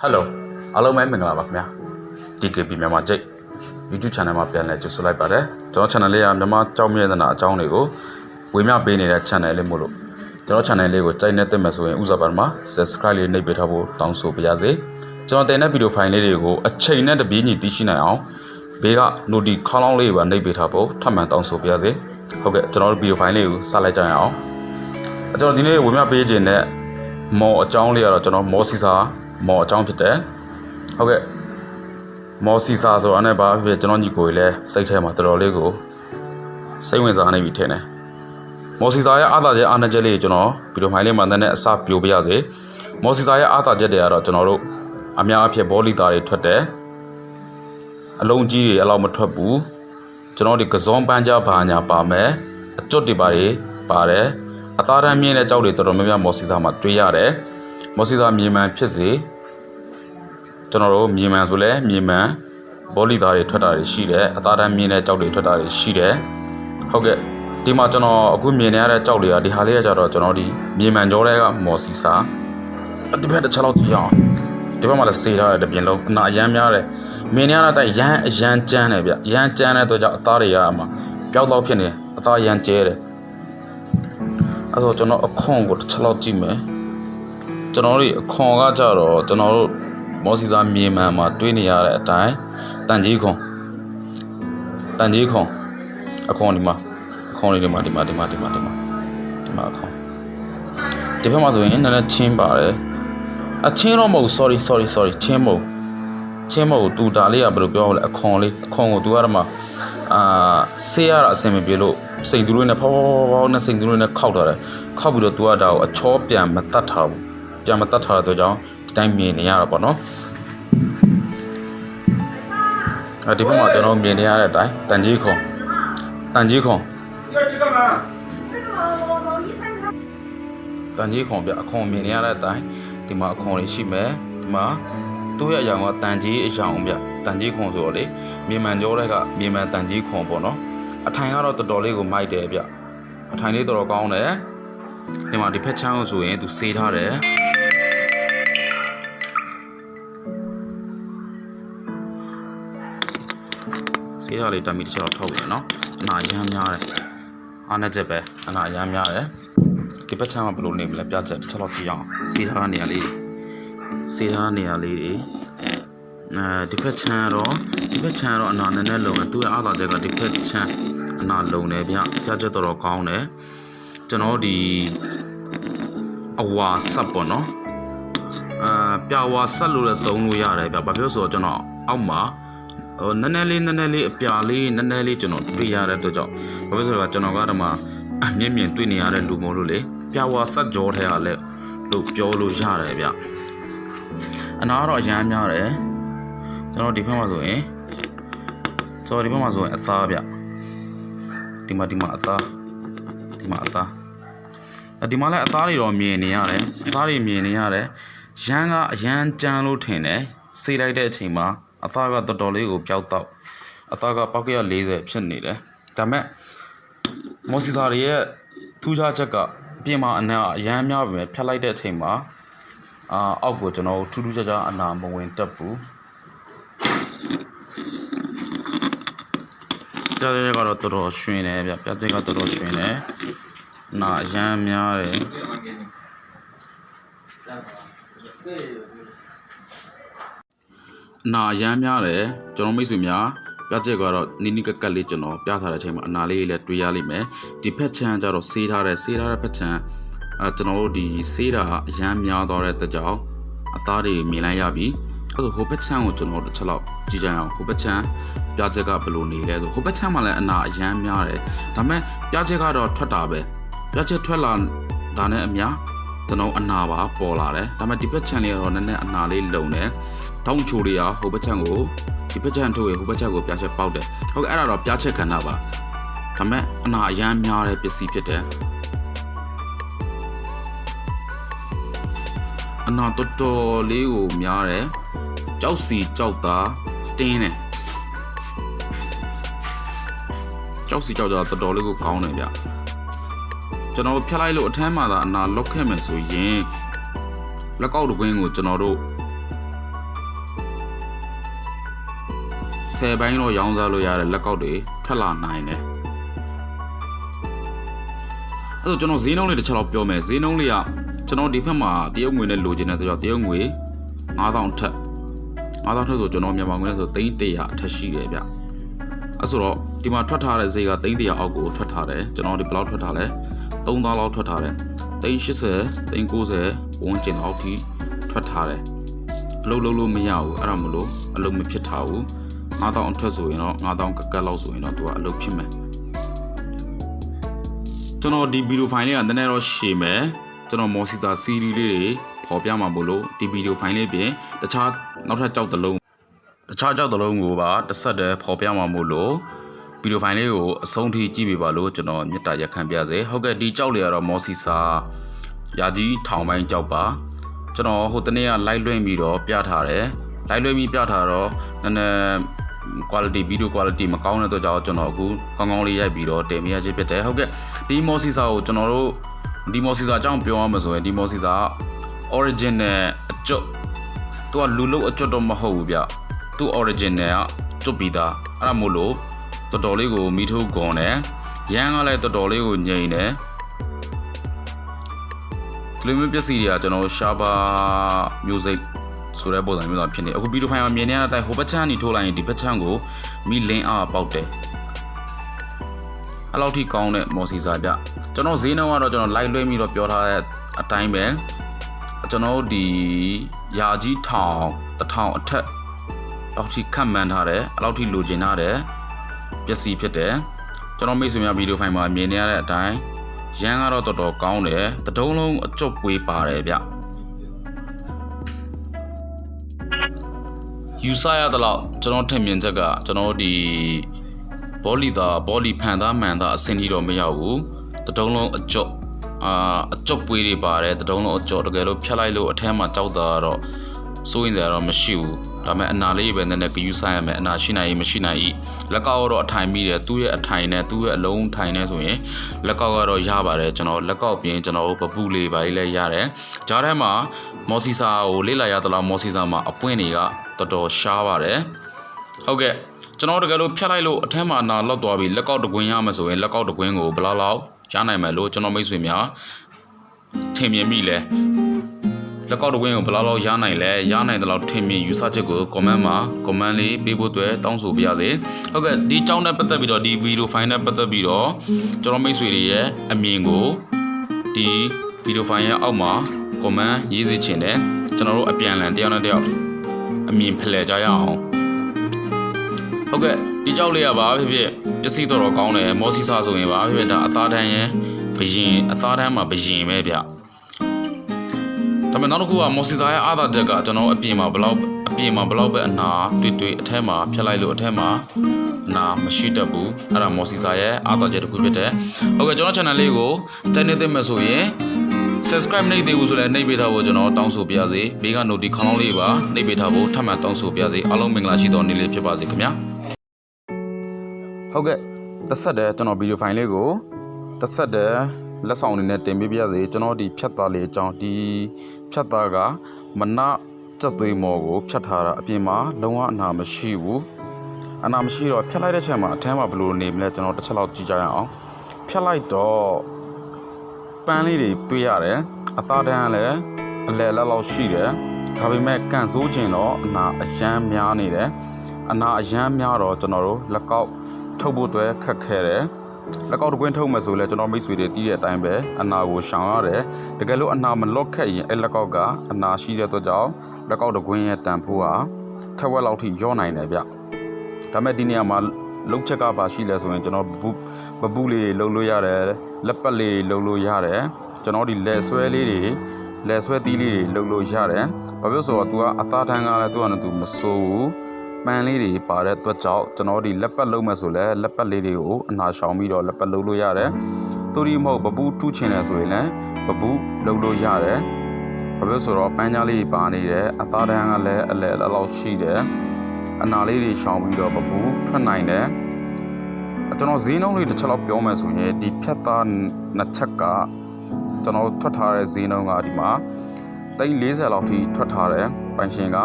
ဟယ်လိုအားလုံးပဲမင်္ဂလာပါခင်ဗျာ DKB မြန်မာကျိတ် YouTube channel မှာပြန်လည်ကြိုဆိုလိုက်ပါတယ်ကျွန်တော် channel လေးကမြန်မာကြောက်မြဲသနာအကြောင်းတွေကိုဝေမျှပေးနေတဲ့ channel လေးမို့လို့ကျွန်တော် channel လေးကိုကြိုက်နေသိမှဆိုရင်ဥစားပါမှာ subscribe လေးနှိပ်ပေးထားဖို့တောင်းဆိုပါရစေကျွန်တော်တင်တဲ့ဗီဒီယိုဖိုင်လေးတွေကိုအချိန်နဲ့တပြေးညီသိရှိနိုင်အောင်ဘေးက noti ခေါင်းလောင်းလေးပါနှိပ်ပေးထားဖို့ထပ်မံတောင်းဆိုပါရစေဟုတ်ကဲ့ကျွန်တော်တို့ဗီဒီယိုဖိုင်လေးကိုစလိုက်ကြရအောင်ကျွန်တော်ဒီနေ့ဝေမျှပေးခြင်းတဲ့မော်အကြောင်းလေးကတော့ကျွန်တော်မော်စီစာ မော်အကြောင်းဖြစ်တယ်ဟုတ်ကဲ့မော်စီစာဆိုတော့အဲ့ဘာဖြစ်ဖြစ်ကျွန်တော်ညီကိုကြီးလည်းစိတ်ထဲမှာတော်တော်လေးကိုစိတ်ဝင်စားနေပြီထင်တယ်မော်စီစာရဲ့အာသာချက်အာနာချက်လေးကိုကျွန်တော်ဗီဒီယိုမိုင်းလေးမှာနည်းနည်းအစပြိုပြရစေမော်စီစာရဲ့အာသာချက်တွေကတော့ကျွန်တော်တို့အများအပြားဘောလီသားတွေထွက်တယ်အလုံးကြီးတွေအဲ့လောက်မထွက်ဘူးကျွန်တော်ဒီကစုံပန်းကြဘာညာပါမယ်အကျွတ်တွေပါတွေပါတယ်အသားရမ်းမြင့်တဲ့ကြောက်တွေတော်တော်များများမော်စီစာမှာတွေ့ရတယ် မော်စီစာမြေမှန်ဖြစ်စေကျွန်တော်တို့မြေမှန်ဆိုလဲမြေမှန်ဘောလီသားတွေထွက်တာတွေရှိတယ်အသားရမ်းမြင့်တဲ့ကြောက်တွေထွက်တာတွေရှိတယ်ဟုတ်ကဲ့ဒီမှာကျွန်တော်အခုမြင်နေရတဲ့ကြောက်တွေကဒီဟာလေးကကြတော့ကျွန်တော်ဒီမြေမှန်ကြောတွေကမော်စီစာဒီဘက်တစ်ချက်လောက်ကြည့်အောင်ဒီဘက်မှာလည်းစေးထားတယ်တစ်ပြင်လုံးအနာအရမ်းများတယ်မြင်နေရတဲ့အတိုင်းရမ်းအရမ်းကျန်းတယ်ဗျရမ်းကျန်းတဲ့အတွက်ကြောင့်အသားတွေကမှပျောက်တော့ဖြစ်နေတယ်အသားရမ်းကျဲတယ်အဲ့တော့ကျွန်တော်အခွန်ကိုတစ်ချက်လောက်ကြည့်မယ် ကျွန်တော်တို့အခွန်ကကြတော့ကျွန်တော်တို့မော်စီစာမြေမှန်မှာတွေးနေရတဲ့အတိုင်းတန်ကြီးခွန်တန်ကြီးခွန်အခွန်ဒီမှာအခွန်လေးဒီမှာဒီမှာဒီမှာဒီမှာဒီမှာဒီမှာအခွန်ဒီဘက်မှာဆိုရင်နည်းနည်းချင်းပါတယ်အချင်းတော့မဟုတ် sorry sorry sorry ချင်းမဟုတ်ချင်းမဟုတ်တူတာလေးကဘယ်လိုပြောမလဲအခွန်လေးအခွန်ကို तू ကတော့မှအာဆေးရတာအဆင်မပြေလို့စိန်သူတို့နဲ့ဖောဖောဖောဖောနဲ့စိန်သူတို့နဲ့ခောက်ထားတယ်ခောက်ပြီးတော့ तू ကဒါကိုအချောပြန်မတတ်ထားဘူး ပြန်မတတ်ထားတဲ့ကြောင့်ဒီတိုင်းမြင်နေရတာပေါ့နော်အဲဒီဘက်မှာကျွန်တော်မြင်နေရတဲ့အတိုင်းတန်ကြီးခုံတန်ကြီးခုံတန်ကြီးခုံပြအခွန်မြင်နေရတဲ့အတိုင်းဒီမှာအခွန်လေးရှိမယ်ဒီမှာသူ့ရဲ့အရာကတန်ကြီးအရာအောင်ပြတန်ကြီးခုံဆိုတော့လေမြေမှန်ကြောတဲ့ကမြေမှန်တန်ကြီးခုံပေါ့နော်အထိုင်ကတော့တော်တော်လေးကိုမိုက်တယ်ဗျအထိုင်လေးတော်တော်ကောင်းတယ်ဒီမှာဒီဖက်ချမ်းဆိုရင်သူစေးထားတယ် စေးထားလေးတမီတစ်ချက်တော့ထုတ်ရနော်အနာရမ်းများတယ်အားနဲ့ချက်ပဲအနာရမ်းများတယ်ဒီဘက်ချမ်းကဘယ်လိုနေမလဲပြချက်တစ်ချက်တော့ကြည့်အောင်စီထားနေရလေးတွေစီထားနေရလေးတွေအဲဒီဘက်ချမ်းကတော့ဒီဘက်ချမ်းကတော့အနာနည်းနည်းလုံတယ်သူ့ရဲ့အားသာချက်ကဒီဘက်ချမ်းအနာလုံတယ်ဗျပြချက်တော်တော်ကောင်းတယ်ကျွန်တော်ဒီအဝါဆက်ပေါ့နော်အာပြဝါဆက်လို့လည်းသုံးလို့ရတယ်ဗျဘာဖြစ်လို့ဆိုတော့ကျွန်တော်အောက်မှာ ဟိုနည်းနည်းလေးနည်းနည်းလေးအပြာလေးနည်းနည်းလေးကျွန်တော်တွေ့ရတဲ့အတွက်ကြောင့်ဘာဖြစ်လို့ဆိုတော့ကျွန်တော်ကတော့မှမြင့်မြင့်တွေ့နေရတဲ့လူမို့လို့လေပြဝါဆက်ကြောထဲကလည်းလို့ပြောလို့ရတယ်ဗျအနာကတော့အရမ်းများတယ်ကျွန်တော်ဒီဘက်မှာဆိုရင်ဆိုတော့ဒီဘက်မှာဆိုရင်အသားဗျဒီမှာဒီမှာအသားဒီမှာအသားအဲဒီမှာလည်းအသားတွေတော့မြင်နေရတယ်အသားတွေမြင်နေရတယ်ရမ်းကအရမ်းကြမ်းလို့ထင်တယ်စေးလိုက်တဲ့အချိန်မှာ အသားကတော်တော်လေးကိုပျောက်တော့အသားကပေါက်ကရ40ဖြစ်နေတယ်ဒါပေမဲ့မော်စီစာတွေရဲ့ထူးခြားချက်ကပြင်မှာအနာအရမ်းများပြီဖြတ်လိုက်တဲ့အချိန်မှာအာအောက်ကိုကျွန်တော်ထူးထူးခြားခြားအနာမဝင်တက်ဘူးပြားကျက်ကတော့တော်တော်ရွှင်တယ်ဗျပြားကျက်ကတော်တော်ရွှင်တယ်နာအရမ်းများတယ် အနာအရမ်းများတယ်ကျွန်တော်မိတ်ဆွေများပြချက်ကတော့နီနီကက်ကက်လေးကျွန်တော်ပြထားတဲ့အချိန်မှာအနာလေးလည်းတွေ့ရလိမ့်မယ်ဒီဖက်ချမ်းကျတော့ဆေးထားတဲ့ဆေးထားတဲ့ဖက်ချမ်းအဲကျွန်တော်တို့ဒီဆေးတာအရမ်းများသွားတဲ့အတွက်ကြောင့်အသားတွေမြင်လိုက်ရပြီအဲ့ဒါဟိုဘက်ချမ်းကိုကျွန်တော်တို့တစ်ချက်လောက်ကြည့်ကြအောင်ဟိုဘက်ချမ်းပြချက်ကဘယ်လိုနေလဲဆိုဟိုဘက်ချမ်းမှာလည်းအနာအရမ်းများတယ်ဒါပေမဲ့ပြချက်ကတော့ထွက်တာပဲပြချက်ထွက်လာဒါနဲ့အများ ကျွန်တော်အနာပါပေါ်လာတယ်ဒါပေမဲ့ဒီဘက်ချမ်းလေးကတော့နည်းနည်းအနာလေးလုံတယ်တောင်းချိုတွေကဟိုဘက်ချမ်းကိုဒီဘက်ချမ်းထုတ်ရဟိုဘက်ချက်ကိုပြချက်ပေါက်တယ်ဟုတ်ကဲ့အဲ့ဒါတော့ပြချက်ခန္ဓာပါဒါပေမဲ့အနာအရမ်းများတဲ့ပစ္စည်းဖြစ်တယ်အနာတော်တော်လေးကိုများတယ်ကြောက်စီကြောက်သားတင်းတယ်ကြောက်စီကြောက်သားတော်တော်လေးကိုကောင်းတယ်ဗျ ကျွန်တော်ဖြတ်လိုက်လို့အထမ်းမှသာအနာလောက်ခဲ့မယ်ဆိုရင်လက်ကောက်တစ်ကွင်းကိုကျွန်တော်တို့ဆယ်ပိုင်းတော့ရောင်းစားလို့ရတဲ့လက်ကောက်တွေထွက်လာနိုင်တယ်အဲ့တော့ကျွန်တော်ဈေးနှုန်းလေးတစ်ချက်တော့ပြောမယ်ဈေးနှုန်းလေးကကျွန်တော်ဒီဘက်မှာတရုတ်ငွေနဲ့လိုချင်တဲ့အတွက်တရုတ်ငွေ9000ထက်9000ထက်ဆိုကျွန်တော်မြန်မာငွေနဲ့ဆို3100အထက်ရှိတယ်ဗျအဲ့ဆိုတော့ဒီမှာထွက်ထားတဲ့ဈေးက3100အောက်ကိုထွက်ထားတယ်ကျွန်တော်ဒီဘယ်လောက်ထွက်ထားလဲ 3000လောက်ထွက်ထားတယ်380 390ဝန်းကျင်လောက်ထိထွက်ထားတယ်အလုပ်လုပ်လို့မရဘူးအဲ့ဒါမလို့အလုပ်မဖြစ်ထားဘူး9000အထက်ဆိုရင်တော့9000ကကက်လောက်ဆိုရင်တော့သူကအလုပ်ဖြစ်မယ်ကျွန်တော်ဒီဗီဒီယိုဖိုင်လေးကနည်းနည်းတော့ရှည်မယ်ကျွန်တော်မော်စီစာ CD လေးတွေပေါ်ပြမှာမို့လို့ဒီဗီဒီယိုဖိုင်လေးပြင်တခြားနောက်ထပ်ကြောက်တစ်လုံးတခြားကြောက်တစ်လုံးကိုပါတစ်ဆက်တည်းပေါ်ပြမှာမို့လို့ ဗီဒီယိုဖိုင်လေးကိုအဆုံးထိကြည့်ပြပါလို့ကျွန်တော်မေတ္တာရက်ခံပြစေဟုတ်ကဲ့ဒီကြောက်လေးကတော့မော်စီစာယာကြီးထောင်ပိုင်းကြောက်ပါကျွန်တော်ဟိုတနေ့က live လွှင့်ပြီးတော့ပြထားတယ် live လွှင့်ပြီးပြထားတော့နည်းနည်း quality video quality မကောင်းတဲ့အတွက်ကြောင့်ကျွန်တော်အခုကောင်းကောင်းလေးရိုက်ပြီးတော့တင်ပြရခြင်းဖြစ်တယ်ဟုတ်ကဲ့ဒီ Mossisa ကိုကျွန်တော်တို့ဒီ Mossisa အကြောင်းပြောရမှာဆိုရင်ဒီ Mossisa က origin နဲ့အကျွတ်သူကလူလို့အကျွတ်တော့မဟုတ်ဘူးဗျသူ origin နဲ့ကကျွတ်ပြီးသားအဲ့ဒါမို့လို့ တော်တော်လေးကိုမိထိုးဂွန်တယ်ရန်ကလည်းတော်တော်လေးကိုငြိမ်တယ်ဒီလိုမျိုးပစ္စည်းတွေကကျွန်တော်ရှားပါမျိုးစိတ်ဆိုတဲ့ပုံစံမျိုးသာဖြစ်နေအခုဗီဒီယိုဖိုင်မှာမြင်နေရတဲ့အတိုင်းဟိုဘက်ချမ်းနေထိုးလိုက်ရင်ဒီဘက်ချမ်းကိုမီလင်းအားပေါက်တယ်အဲ့လောက်ထိကောင်းတဲ့မော်စီစာပြကျွန်တော်ဈေးနှုန်းကတော့ကျွန်တော် live လွှဲပြီးတော့ပြောထားတဲ့အတိုင်းပဲကျွန်တော်တို့ဒီယာကြီးထောင်တစ်ထောင်အထက်လောက်ထိခန့်မှန်းထားတယ်အဲ့လောက်ထိလိုချင်ထားတယ် ပစ္စည်းဖြစ်တယ်ကျွန်တော်မိတ်ဆွေများဗီဒီယိုဖိုင်မှာမြင်နေရတဲ့အတိုင်းရန်ကတော့တော်တော်ကောင်းတယ်တတုံးလုံးအကျုပ်ပွေးပါတယ်ဗျယူဆရတဲ့လောက်ကျွန်တော်ထင်မြင်ချက်ကကျွန်တော်ဒီဘောလီသားဘောလီဖန်သားမှန်သားအဆင်ကြီးတော့မရောက်ဘူးတတုံးလုံးအကျုပ်အာအကျုပ်ပွေးတွေပါတယ်တတုံးလုံးအကျုပ်တကယ်လို့ဖြတ်လိုက်လို့အထဲမှာကြောက်တာကတော့ စိုးရင်စရာတော့မရှိဘူးဒါပေမဲ့အနာလေးပဲနည်းနည်းကယူဆရမယ်အနာရှိနိုင်ရင်မရှိနိုင် ਈ လက်ကောက်တော့အထိုင်မိတယ်သူ့ရဲ့အထိုင်နဲ့သူ့ရဲ့အလုံးထိုင်နဲ့ဆိုရင်လက်ကောက်ကတော့ရပါတယ်ကျွန်တော်လက်ကောက်ပြင်ကျွန်တော်တို့ပပူလေးပါလေးလည်းရတယ်ဂျားထဲမှာမော်စီစာကိုလေးလာရသလားမော်စီစာမှာအပွင့်တွေကတော်တော်ရှားပါတယ်ဟုတ်ကဲ့ကျွန်တော်တကယ်လို့ဖြတ်လိုက်လို့အထက်မှာနာလောက်သွားပြီလက်ကောက်တကွင်းရမှာဆိုရင်လက်ကောက်တကွင်းကိုဘယ်လောက်လောက်ရနိုင်မယ်လို့ကျွန်တော်မိတ်ဆွေများထင်မြင်မိလဲ လက်ကောက်တဝင်းကိုဘယ်လောက်လောက်ရနိုင်လဲရနိုင်တဲ့လောက်ထင်မြင်ယူဆချက်ကို comment မှာ comment လေးပေးဖို့အတွက်တောင်းဆိုပါရစေဟုတ်ကဲ့ဒီကြောင်းနဲ့ပတ်သက်ပြီးတော့ဒီ video file နဲ့ပတ်သက်ပြီးတော့ကျွန်တော်မိတ်ဆွေတွေရဲ့အမြင်ကိုဒီ video file ရဲ့အောက်မှာ comment ရေးစေချင်တယ်ကျွန်တော်တို့အပြန်အလှန်တယောက်နဲ့တယောက်အမြင်ဖလှယ်ကြရအောင်ဟုတ်ကဲ့ဒီကြောက်လေးကပါဖြစ်ဖြစ်ပစ္စည်းတော်တော်ကောင်းတယ်မော်စီစာဆိုရင်ပါဖြစ်ဖြစ်ဒါအသားတန်းရဲ့ဘရင်အသားတန်းမှာဘရင်ပဲဗျ ဒါပေမဲ့နောက်တစ်ခုကမော်စီစာရဲ့အာသာတက်ကကျွန်တော်အပြင်မှာဘလောက်အပြင်မှာဘလောက်ပဲအနာတွေ့တွေ့အထက်မှာဖြတ်လိုက်လို့အထက်မှာအနာမရှိတတ်ဘူးအဲ့ဒါမော်စီစာရဲ့အာသာချက်တစ်ခုဖြစ်တယ်ဟုတ်ကဲ့ကျွန်တော် channel လေးကိုတိုက်နေတဲ့မဲ့ဆိုရင် subscribe နှိပ်သေးဘူးဆိုလည်းနှိပ်ပေးထားဖို့ကျွန်တော်တောင်းဆိုပါရစေဘေးက notification ခေါင်းလုံးလေးပါနှိပ်ပေးထားဖို့ထပ်မံတောင်းဆိုပါရစေအားလုံးမင်္ဂလာရှိသောနေ့လေးဖြစ်ပါစေခင်ဗျာဟုတ်ကဲ့တစ်ဆက်တည်းကျွန်တော်ဗီဒီယိုဖိုင်လေးကိုတစ်ဆက်တည်း လက်ဆောင်အနေနဲ့တင်ပေးပါရစေကျွန်တော်ဒီဖြတ်သားလေးအကြောင်းဒီဖြတ်သားကမနစက်သွေးမော်ကိုဖြတ်ထားတာအပြင်မှာလုံးဝအနာမရှိဘူးအနာမရှိတော့ဖြတ်လိုက်တဲ့ချက်မှာအထမ်းမှာဘယ်လိုနေမလဲကျွန်တော်တစ်ချက်လောက်ကြည့်ကြရအောင်ဖြတ်လိုက်တော့ပန်းလေးတွေတွေ့ရတယ်အသားတန်းကလည်းအလဲလက်လောက်ရှိတယ်ဒါပေမဲ့ကန်ဆိုးခြင်းတော့အနာအယမ်းများနေတယ်အနာအယမ်းများတော့ကျွန်တော်တို့လက်ကောက်ထုတ်ဖို့အတွက်ခက်ခဲတယ် လက်ကောက်တစ်ကွင်းထုတ်မယ်ဆိုလဲကျွန်တော်မိတ်ဆွေတွေတီးတဲ့အတိုင်းပဲအနာကိုရှောင်ရတယ်တကယ်လို့အနာမလော့ခက်ရင်အဲ့လက်ကောက်ကအနာရှိတဲ့အတွက်ကြောင့်လက်ကောက်တစ်ကွင်းရဲ့တန်ဖိုးဟာထက်ဝက်လောက်ထိရောနိုင်တယ်ဗျဒါမဲ့ဒီနေရာမှာလုတ်ချက်ကပါရှိလဲဆိုရင်ကျွန်တော်ဘူးဘဘူးလေးတွေလှုပ်လို့ရတယ်လက်ပတ်လေးတွေလှုပ်လို့ရတယ်ကျွန်တော်ဒီလက်ဆွဲလေးတွေလက်ဆွဲသီးလေးတွေလှုပ်လို့ရတယ်ဘာဖြစ်လို့ဆိုတော့ तू ကအသားထန်းကလည်း तू ကလည်း तू မစိုးဘူး ပန်းလေးတွေပါတဲ့အတွက်ကြောင့်ကျွန်တော်ဒီလက်ပတ်လုံးမဲ့ဆိုလဲလက်ပတ်လေးတွေကိုအနာရှောင်ပြီးတော့လက်ပတ်လှုပ်လို့ရတယ်သူဒီမဟုတ်ဘဘူးထုချင်တယ်ဆိုရင်လည်းဘဘူးလှုပ်လို့ရတယ်ဘာဖြစ်လို့ဆိုတော့ပန်းကြားလေးတွေပါနေတယ်အသားထန်းကလည်းအလဲအလောက်ရှိတယ်အနာလေးတွေရှောင်ပြီးတော့ဘဘူးထွက်နိုင်တယ်ကျွန်တော်ဈေးနှုန်းလေးတစ်ချက်လောက်ပြောမယ်ဆိုရင်ဒီဖြတ်သားနှစ်ချက်ကကျွန်တော်ထွက်ထားတဲ့ဈေးနှုန်းကဒီမှာ340လောက်ထိထွက်ထားတယ်ပိုင်ရှင်က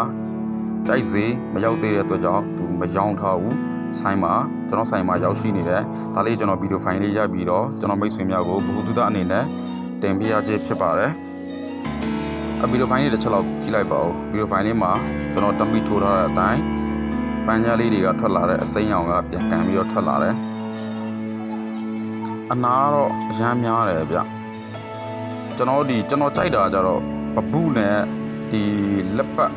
ကြိုက်စေမရောက်သေးတဲ့အတွက်ကြောင့်သူမရောင်းထားဘူးဆိုင်မှာကျွန်တော်ဆိုင်မှာရောက်ရှိနေတယ်ဒါလေးကျွန်တော်ဗီဒီယိုဖိုင်လေးရိုက်ပြီးတော့ကျွန်တော်မိတ်ဆွေများကိုဘ ഹു တုဒအနေနဲ့တင်ပြရခြင်းဖြစ်ပါတယ်အဗီဒီယိုဖိုင်လေးတစ်ချက်လောက်ကြည့်လိုက်ပါဦးဗီဒီယိုဖိုင်လေးမှာကျွန်တော်တမိထိုးထားတဲ့အတိုင်းပန်းကြားလေးတွေကထွက်လာတဲ့အစိမ်းရောင်ကပြန်ကန်ပြီးတော့ထွက်လာတယ်အနာကတော့အရမ်းများတယ်ဗျကျွန်တော်ဒီကျွန်တော်ကြိုက်တာကြတော့ဘဘူးနဲ့ဒီလက်ပတ်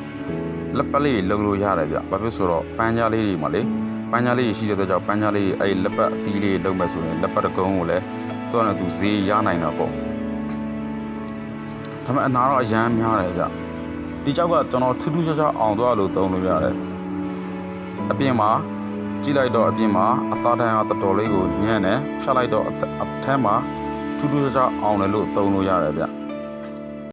လက်ပတ်လေးလှုပ်လို့ရတယ်ဗျဘာဖြစ်ဆိုတော့ပန်းကြားလေးတွေမှာလေပန်းကြားလေးရှိတဲ့အတွက်ကြောင့်ပန်းကြားလေးအဲ့လက်ပတ်အသီးလေးလှုပ်မဲ့ဆိုရင်လက်ပတ်တကုံးကိုလည်းသူကလည်းသူဈေးရနိုင်တာပေါ့ဒါပေမဲ့အနာတော့အရန်များတယ်ဗျဒီကြောက်ကကျွန်တော်ထူးထူးခြားခြားအောင်သွားလို့သုံးလို့ရတယ်အပြင်မှာကြည့်လိုက်တော့အပြင်မှာအသားတန်းကတော်တော်လေးကိုညံ့တယ်ဖြတ်လိုက်တော့အ th- အထက်မှာထူးထူးခြားခြားအောင်တယ်လို့သုံးလို့ရတယ်ဗျ